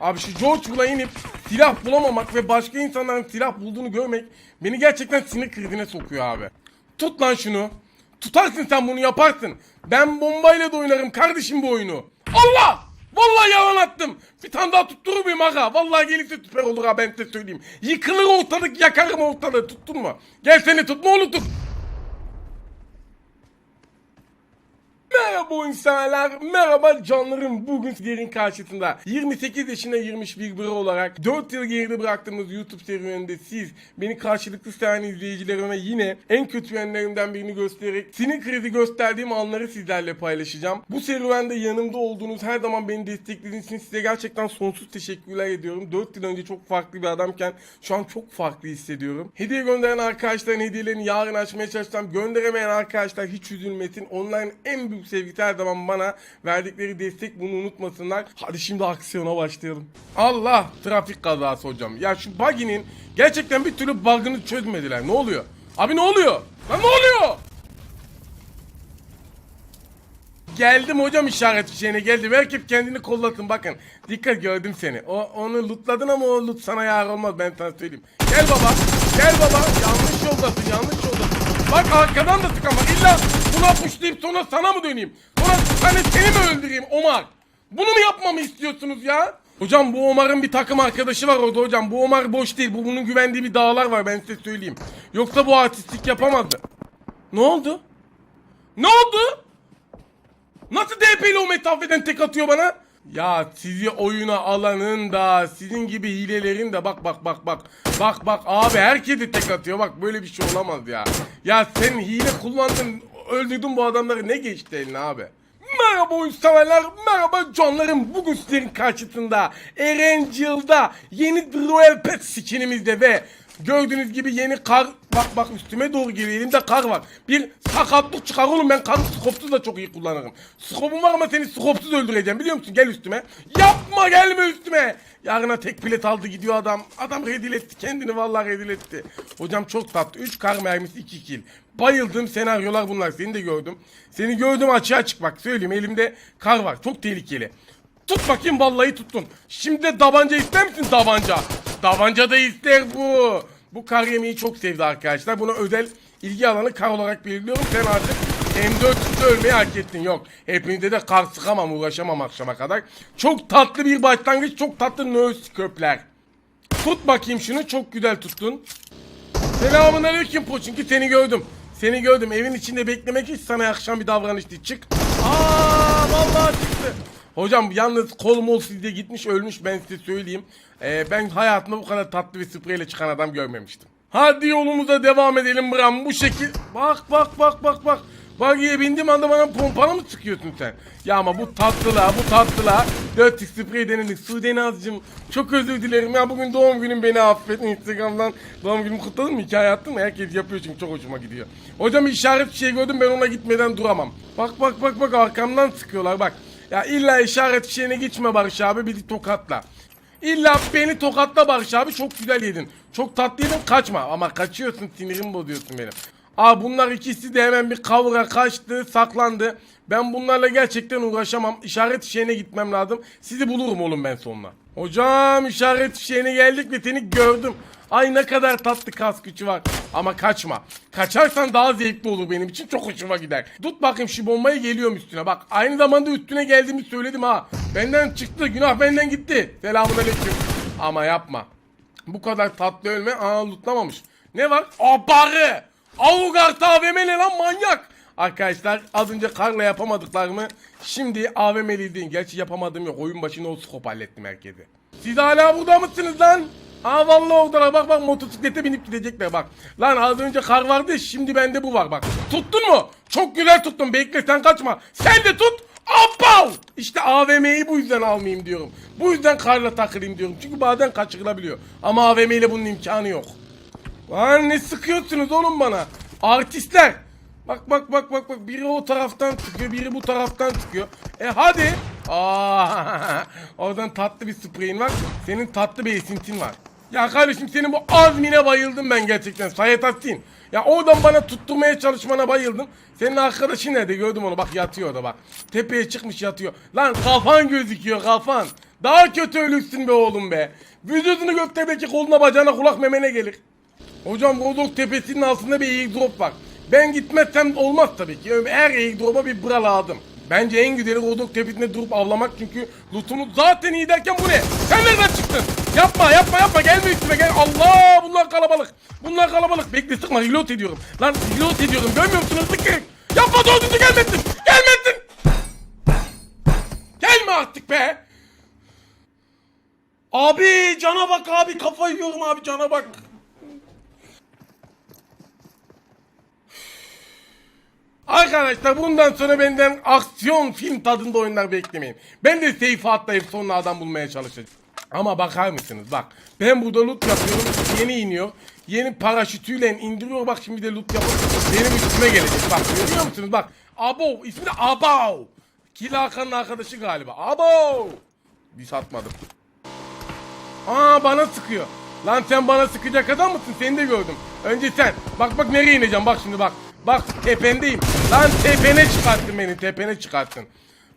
Abi şu George'la inip silah bulamamak ve başka insanların silah bulduğunu görmek beni gerçekten sinir krizine sokuyor abi. Tut lan şunu. Tutarsın sen bunu yaparsın. Ben bombayla da oynarım kardeşim bu oyunu. Allah! Vallahi yalan attım. Bir tane daha tutturur muyum aga? Vallahi gelirse süper olur ha ben size söyleyeyim. Yıkılır ortalık yakarım ortalığı tuttun mu? Gel seni tut ne olur tut. Merhaba insanlar, merhaba canlarım. Bugün sizlerin karşısında 28 yaşına girmiş bir olarak 4 yıl geride bıraktığımız YouTube serüveninde siz beni karşılıklı seven izleyicilerime yine en kötü yönlerimden birini göstererek sinir krizi gösterdiğim anları sizlerle paylaşacağım. Bu serüvende yanımda olduğunuz her zaman beni desteklediğiniz için size gerçekten sonsuz teşekkürler ediyorum. 4 yıl önce çok farklı bir adamken şu an çok farklı hissediyorum. Hediye gönderen arkadaşların hediyelerini yarın açmaya çalışacağım. Gönderemeyen arkadaşlar hiç üzülmesin. Onların en büyük sevgisi her zaman bana verdikleri destek bunu unutmasınlar. Hadi şimdi aksiyona başlayalım. Allah trafik kazası hocam. Ya şu buggy'nin gerçekten bir türlü bug'ını çözmediler. Ne oluyor? Abi ne oluyor? Lan ne oluyor? Geldim hocam işaret fişeğine geldim. Herkes kendini kollasın bakın. Dikkat gördüm seni. O onu lootladın ama o loot sana yar olmaz ben sana söyleyeyim. Gel baba. Gel baba. Yanlış yoldasın yanlış yoldasın. Bak arkadan da sıkan var. İlla buna puşlayıp sonra sana mı döneyim? Sonra hani seni mi öldüreyim Omar? Bunu mu yapmamı istiyorsunuz ya? Hocam bu Omar'ın bir takım arkadaşı var orada hocam. Bu Omar boş değil. Bu bunun güvendiği bir dağlar var ben size söyleyeyim. Yoksa bu artistlik yapamazdı. Ne oldu? Ne oldu? Nasıl DP'li o metafeden tek atıyor bana? Ya sizi oyuna alanın da sizin gibi hilelerin de bak bak bak bak. Bak bak abi herkesi tek atıyor bak böyle bir şey olamaz ya. Ya sen hile kullandın öldürdün bu adamları ne geçti eline abi? Merhaba oyun severler, merhaba canlarım. Bugün sizlerin karşısında Erencil'da yeni Royal Pet skinimizde ve gördüğünüz gibi yeni kar bak bak üstüme doğru geliyor elimde kar var. Bir sakatlık çıkar oğlum ben karı skopsuz da çok iyi kullanırım. Skopum var ama seni skopsuz öldüreceğim biliyor musun? Gel üstüme. Yapma gelme üstüme. Yarına tek bilet aldı gidiyor adam. Adam redil etti kendini vallahi redil etti. Hocam çok tatlı. 3 kar mermisi 2 kill. Bayıldığım senaryolar bunlar. Seni de gördüm. Seni gördüm açığa çık bak söyleyeyim elimde kar var. Çok tehlikeli. Tut bakayım vallahi tuttun. Şimdi de tabanca ister misin tabanca? Tabanca da ister bu. Bu kar yemeği çok sevdi arkadaşlar. Buna özel ilgi alanı kar olarak belirliyorum. Sen artık M4'te ölmeyi hak ettin. Yok. Hepinize de kar sıkamam uğraşamam akşama kadar. Çok tatlı bir başlangıç. Çok tatlı nöz köpler. Tut bakayım şunu. Çok güzel tuttun. Selamun aleyküm Poçinki seni gördüm. Seni gördüm. Evin içinde beklemek hiç sana yakışan bir davranış. Çık. Aa vallahi çıktı. Hocam yalnız kol mol sizde gitmiş ölmüş ben size söyleyeyim. Ee, ben hayatımda bu kadar tatlı bir spreyle çıkan adam görmemiştim. Hadi yolumuza devam edelim Bram bu şekil. Bak bak bak bak bak. Buggy'e bindim anda bana pompalı mı sıkıyorsun sen? Ya ama bu tatlıla bu tatlıla 4 sprey denedik. Sude Nazcığım çok özür dilerim ya bugün doğum günüm beni affet. Instagram'dan doğum günümü kutladın mı? Hikaye attın mı? Herkes yapıyor çünkü çok hoşuma gidiyor. Hocam işaret şey gördüm ben ona gitmeden duramam. Bak bak bak bak arkamdan sıkıyorlar bak. Ya illa işaret fişeğine geçme Barış abi bir tokatla. İlla beni tokatla Barış abi çok güzel yedin. Çok tatlı yedin kaçma ama kaçıyorsun sinirimi bozuyorsun benim. Aa bunlar ikisi de hemen bir kavga kaçtı saklandı. Ben bunlarla gerçekten uğraşamam. İşaret fişeğine gitmem lazım. Sizi bulurum oğlum ben sonra. Hocam işaret fişeğine geldik ve seni gördüm. Ay ne kadar tatlı kas gücü var. Ama kaçma. Kaçarsan daha zevkli olur benim için. Çok hoşuma gider. Tut bakayım şu bombayı geliyorum üstüne. Bak aynı zamanda üstüne geldiğimi söyledim ha. Benden çıktı. Günah benden gitti. Selamun aleyküm. Ama yapma. Bu kadar tatlı ölme. Aa lootlamamış. Ne var? Abarı. Avugart AVM ne lan manyak. Arkadaşlar az önce karla yapamadıklarımı şimdi AVM'liydim. Gerçi yapamadım yok. Oyun başında o skop hallettim herkese. Siz hala burada mısınız lan? Aa vallahi oradalar bak bak motosiklete binip gidecekler bak. Lan az önce kar vardı şimdi bende bu var bak. Tuttun mu? Çok güzel tuttun bekle sen kaçma. Sen de tut. Apav! İşte AVM'yi bu yüzden almayayım diyorum. Bu yüzden karla takılayım diyorum. Çünkü bazen kaçırılabiliyor. Ama AVM ile bunun imkanı yok. Lan ne sıkıyorsunuz oğlum bana? Artistler. Bak bak bak bak bak biri o taraftan çıkıyor biri bu taraftan çıkıyor. E hadi. Aa, oradan tatlı bir spreyin var. Senin tatlı bir esintin var. Ya kardeşim senin bu azmine bayıldım ben gerçekten. Sayet Attin. Ya oradan bana tutturmaya çalışmana bayıldım. Senin arkadaşın nerede gördüm onu bak yatıyor orada bak. Tepeye çıkmış yatıyor. Lan kafan gözüküyor kafan. Daha kötü ölürsün be oğlum be. Vücudunu göktebeki koluna bacağına kulak memene gelir. Hocam Rodok tepesinin altında bir airdrop var. Ben gitmezsem olmaz tabii ki. Her airdrop'a bir bra lazım. Bence en güzeli Rodok tepesinde durup avlamak çünkü loot'unu zaten iyi derken bu ne? Sen nereden çıktın? Yapma yapma yapma gelme üstüme gel. Allah bunlar kalabalık. Bunlar kalabalık. Bekle sıkma reload ediyorum. Lan reload ediyorum. Görmüyor musunuz? Sıkın. Yapma dördüncü gelmesin. Gelmesin. Gelme artık be. Abi cana bak abi kafayı yiyorum abi cana bak. Arkadaşlar bundan sonra benden aksiyon film tadında oyunlar beklemeyin. Ben de seyfe atlayıp sonra adam bulmaya çalışacağım. Ama bakar mısınız bak ben burada loot yapıyorum yeni iniyor. Yeni paraşütüyle indiriyor bak şimdi de loot yapıp benim üstüme gelecek. Bak görüyor musunuz bak Abo ismi de Abo. Kila Hakan'ın arkadaşı galiba. Abo. Bir satmadım. Aa bana sıkıyor. Lan sen bana sıkacak adam mısın? Seni de gördüm. Önce sen. Bak bak nereye ineceğim bak şimdi bak. Bak tependeyim. Lan tepene çıkarttın beni tepene çıkarttın.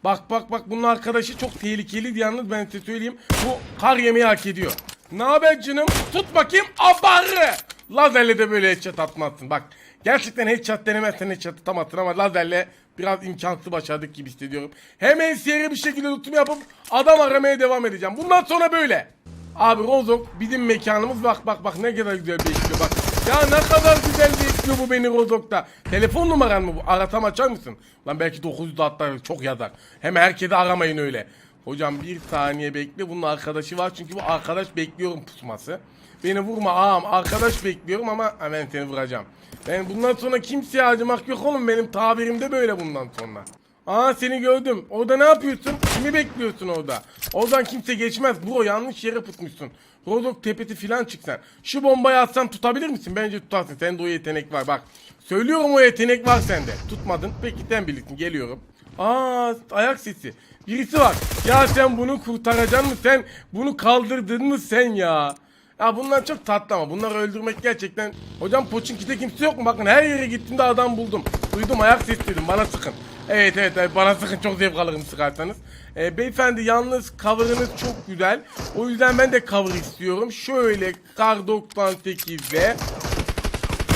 Bak bak bak bunun arkadaşı çok tehlikeliydi yalnız ben size söyleyeyim. Bu kar yemeği hak ediyor. Ne haber canım? Tut bakayım abarı. Lazerle de böyle headshot atmazsın. Bak gerçekten headshot denemezsen headshot atamazsın ama lazerle biraz imkansız başardık gibi hissediyorum. Hemen seri bir şekilde tutum yapıp adam aramaya devam edeceğim. Bundan sonra böyle. Abi Rozok bizim mekanımız bak bak bak ne kadar güzel bekliyor bak. Ya ne kadar güzel bekliyor bu beni Rozok'ta. Telefon numaran mı bu? Aratam açar mısın? Lan belki 900 hatta çok yazar. Hem herkese aramayın öyle. Hocam bir saniye bekle bunun arkadaşı var çünkü bu arkadaş bekliyorum pusması. Beni vurma ağam arkadaş bekliyorum ama ben seni vuracağım. Ben bundan sonra kimseye acımak yok oğlum benim tabirimde böyle bundan sonra. Aa seni gördüm. Orada ne yapıyorsun? Kimi bekliyorsun orada? Oradan kimse geçmez. Bro yanlış yere tutmuşsun. Rozok tepeti filan çıksan. Şu bombayı atsan tutabilir misin? Bence tutarsın. Sende o yetenek var bak. Söylüyorum o yetenek var sende. Tutmadın. Peki sen bilirsin. Geliyorum. Aa ayak sesi. Birisi var. Ya sen bunu kurtaracaksın mı? Sen bunu kaldırdın mı sen ya? Ya bunlar çok tatlı ama bunları öldürmek gerçekten... Hocam Poçinki'de kimse yok mu? Bakın her yere gittiğimde adam buldum. Duydum ayak sesi dedim bana sıkın. Evet evet bana sıkın çok zevk alırım sıkarsanız. Ee, beyefendi yalnız cover'ınız çok güzel. O yüzden ben de cover istiyorum. Şöyle kar 98'de.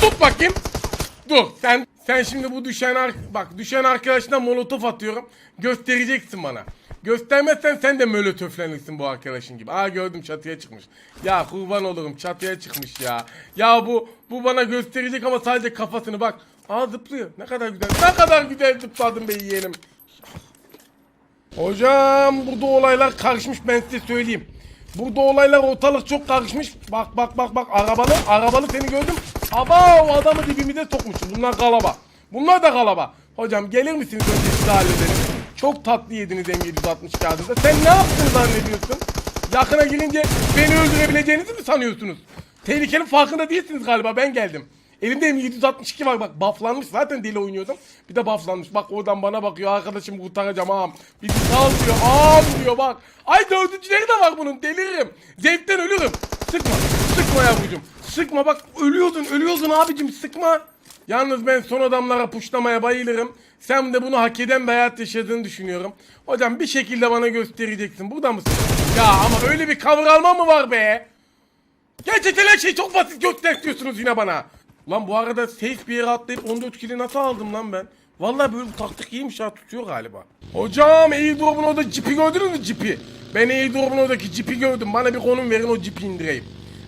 Tut bakayım. Dur sen sen şimdi bu düşen bak düşen arkadaşına molotof atıyorum. Göstereceksin bana. Göstermezsen sen de molotöflenirsin bu arkadaşın gibi. Aa gördüm çatıya çıkmış. Ya kurban olurum çatıya çıkmış ya. Ya bu bu bana gösterecek ama sadece kafasını bak. Aa zıplıyor. Ne kadar güzel. Ne kadar güzel zıpladın be yeğenim. Hocam burada olaylar karışmış ben size söyleyeyim. Burada olaylar ortalık çok karışmış. Bak bak bak bak arabalı arabalı seni gördüm. Aba o adamı dibimize sokmuşuz. Bunlar kalaba. Bunlar da kalaba. Hocam gelir misiniz önce sizi halledelim. Çok tatlı yediniz M760 kağıdında. Sen ne yaptın zannediyorsun? Yakına girince beni öldürebileceğinizi mi sanıyorsunuz? Tehlikenin farkında değilsiniz galiba ben geldim. Elimde M762 var bak bufflanmış zaten deli oynuyordum. Bir de bufflanmış bak oradan bana bakıyor arkadaşım kurtaracağım ağam. Bizi sal diyor ağam diyor bak. Ay dördüncüleri de var bunun deliririm. Zevkten ölürüm. Sıkma sıkma yavrucuğum. Sıkma bak ölüyorsun ölüyorsun abicim sıkma. Yalnız ben son adamlara puşlamaya bayılırım. Sen de bunu hak eden bir hayat yaşadığını düşünüyorum. Hocam bir şekilde bana göstereceksin. Burada mısın? Ya ama öyle bir cover alma mı var be? Gerçekten her şey çok basit gösteriyorsunuz yine bana. Lan bu arada safe bir yere atlayıp 14 kili nasıl aldım lan ben? Vallahi böyle taktik iyiymiş ha tutuyor galiba. Hocam airdrop'un orada cipi gördünüz mü cipi? Ben airdrop'un oradaki cipi gördüm. Bana bir konum verin o cipi indireyim.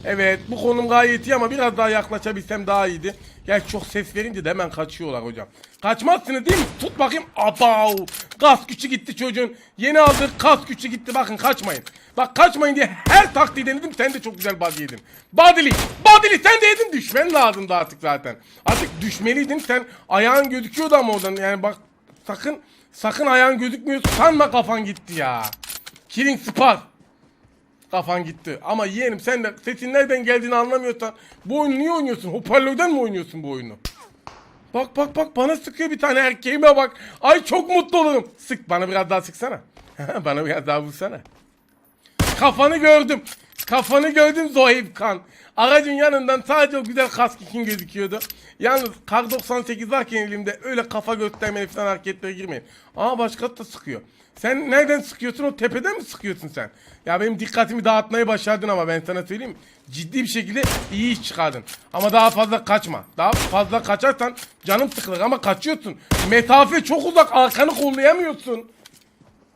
Evet bu konum gayet iyi ama biraz daha yaklaşabilsem daha iyiydi. Gerçi çok ses verince de hemen kaçıyorlar hocam. Kaçmazsınız değil mi? Tut bakayım. Abav. Gaz gücü gitti çocuğun. Yeni aldık gaz gücü gitti. Bakın kaçmayın. Bak kaçmayın diye her taktiği denedim. Sen de çok güzel body yedin. Body'li. Body'li sen de yedin. Düşmen lazımdı artık zaten. Artık düşmeliydin. Sen ayağın gözüküyordu ama oradan. Yani bak sakın sakın ayağın gözükmüyor. Sanma kafan gitti ya. Killing Spar. Kafan gitti. Ama yeğenim sen de sesin nereden geldiğini anlamıyorsan bu oyunu niye oynuyorsun? Hoparlörden mi oynuyorsun bu oyunu? Bak bak bak bana sıkıyor bir tane erkeğime bak. Ay çok mutlu olurum. Sık bana biraz daha sıksana. bana biraz daha vursana. Kafanı gördüm. Kafanı gördüm Zohib Kan. Aracın yanından sadece o güzel kask için gözüküyordu. Yalnız Kar 98 varken elimde öyle kafa göstermeli falan hareketlere girmeyin. Aa başka da sıkıyor. Sen nereden sıkıyorsun? O tepeden mi sıkıyorsun sen? Ya benim dikkatimi dağıtmayı başardın ama ben sana söyleyeyim. Ciddi bir şekilde iyi iş çıkardın. Ama daha fazla kaçma. Daha fazla kaçarsan canım sıkılır ama kaçıyorsun. Mesafe çok uzak arkanı kollayamıyorsun.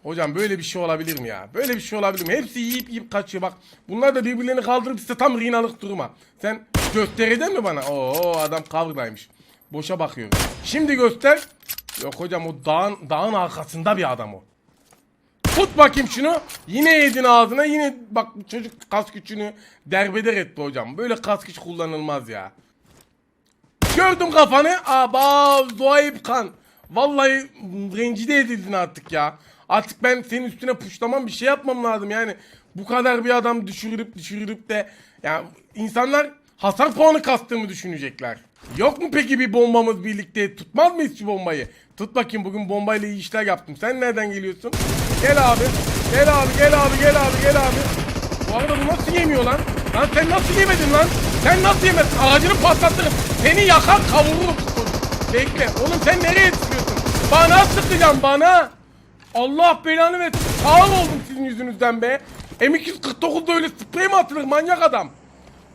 Hocam böyle bir şey olabilir mi ya? Böyle bir şey olabilir mi? Hepsi yiyip yiyip kaçıyor bak. Bunlar da birbirlerini kaldırıp işte tam rinalık duruma. Sen göstereceksin mi bana? Oo adam cover'daymış. Boşa bakıyorum. Şimdi göster. Yok hocam o dağın, dağın arkasında bir adam o. Tut bakayım şunu. Yine yedin ağzına. Yine bak çocuk kas gücünü derbeder etti hocam. Böyle kas güç kullanılmaz ya. Gördüm kafanı. Aba Zuhayb kan. Vallahi rencide edildin artık ya. Artık ben senin üstüne puşlamam bir şey yapmam lazım yani. Bu kadar bir adam düşürüp düşürüp de ya insanlar hasar puanı kastığımı düşünecekler. Yok mu peki bir bombamız birlikte? Tutmaz mıyız şu bombayı? Tut bakayım bugün bombayla iyi işler yaptım. Sen nereden geliyorsun? Gel abi. Gel abi gel abi gel abi gel abi. Bu arada bu nasıl yemiyor lan? Lan sen nasıl yemedin lan? Sen nasıl yemedin? Ağacını patlatırım. Seni yakar kavururum. Bekle. Oğlum sen nereye sıkıyorsun? Bana sıkacağım bana. Allah belanı versin. Sağır oldum sizin yüzünüzden be. M249'da öyle sprey mi atılır manyak adam?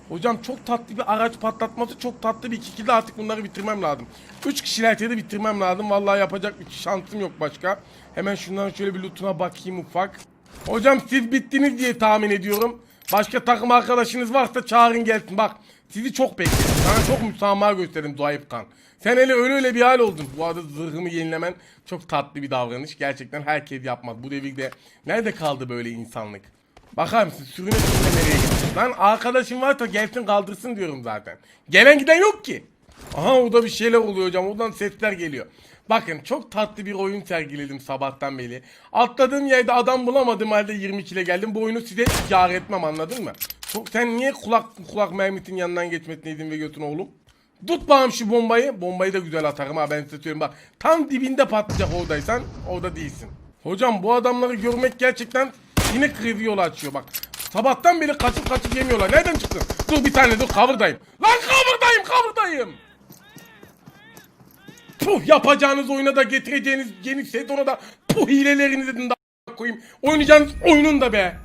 Hocam çok tatlı bir araç patlatması çok tatlı bir iki artık bunları bitirmem lazım. Üç kişiler de bitirmem lazım. Vallahi yapacak bir şansım yok başka. Hemen şundan şöyle bir lootuna bakayım ufak. Hocam siz bittiniz diye tahmin ediyorum. Başka takım arkadaşınız varsa çağırın gelsin. Bak sizi çok bekledim. Sana çok müsamaha gösterdim Zayıf Kan. Sen hele öyle öyle bir hal oldun. Bu arada zırhımı yenilemen çok tatlı bir davranış. Gerçekten herkes yapmaz. Bu devirde nerede kaldı böyle insanlık? Bakar mısın sürüne sürüne nereye gitti? Lan arkadaşım varsa gelsin kaldırsın diyorum zaten. Gelen giden yok ki. Aha orada bir şeyler oluyor hocam. Oradan sesler geliyor. Bakın çok tatlı bir oyun sergiledim sabahtan beri. Atladığım yerde adam bulamadım halde 22 ile geldim. Bu oyunu size kar etmem anladın mı? Çok, sen niye kulak kulak mermitin yanından geçmesine izin veriyorsun oğlum? Tut bakalım şu bombayı. Bombayı da güzel atarım ha ben size söyleyeyim bak. Tam dibinde patlayacak oradaysan orada değilsin. Hocam bu adamları görmek gerçekten yine krizi yolu açıyor bak. Sabahtan beri kaçıp kaçıp yemiyorlar. Nereden çıktın? Dur bir tane dur cover'dayım. Lan cover'dayım cover'dayım. Puh yapacağınız oyuna da getireceğiniz yeni sezona da puh hilelerinizin de koyayım. Oynayacağınız oyunun da be.